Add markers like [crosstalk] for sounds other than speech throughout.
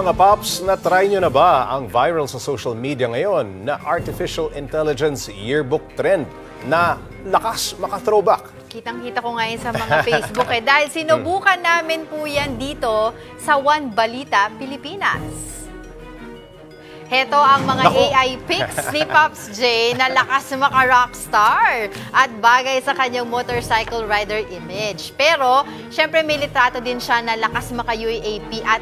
Mga Pops, na-try nyo na ba ang viral sa social media ngayon na Artificial Intelligence Yearbook Trend na lakas maka-throwback? Kitang-kita ko ngayon sa mga Facebook eh. Dahil sinubukan namin po yan dito sa One Balita, Pilipinas. Heto ang mga Naku. AI pics ni Pops J na lakas maka rockstar at bagay sa kanyang motorcycle rider image. Pero, syempre may litrato din siya na lakas maka UAP at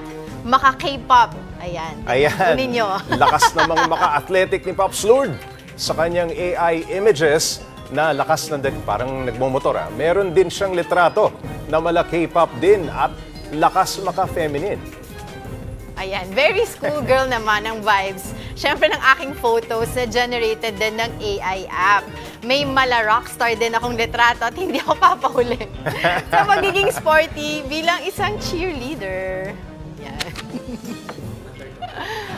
maka K-pop. Ayan. Ayan, Kunin nyo. [laughs] lakas namang maka-athletic ni Pops Lord sa kanyang AI images na lakas ng parang nagmumotor. Ah. Meron din siyang litrato na mala K-pop din at lakas maka-feminine. Ayan, very schoolgirl [laughs] naman ang vibes. Siyempre ng aking photos na generated din ng AI app. May mala rockstar din akong litrato at hindi ako papahuli. [laughs] sa magiging sporty bilang isang cheerleader.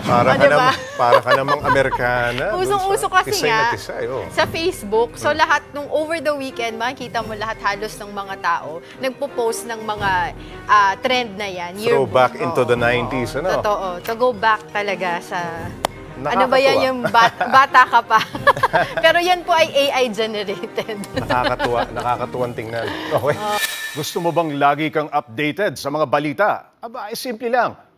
Para O, ka, diba? namang, para ka namang Amerikana. dun Usong-uso sa kasi tisay nga Na tisay, oh. sa Facebook. So lahat nung over the weekend, makikita mo lahat halos ng mga tao nagpo-post ng mga ah, trend na yan. Throwback into the Oo, 90s, oo. ano? Totoo. To go back talaga sa... Nakakatuwa. Ano ba yan yung bat- [laughs] bata ka pa? [laughs] Pero yan po ay AI generated. [laughs] Nakakatuwa, nakakatuwang tingnan. Okay. Gusto mo bang lagi kang updated sa mga balita? Aba, ay simple lang.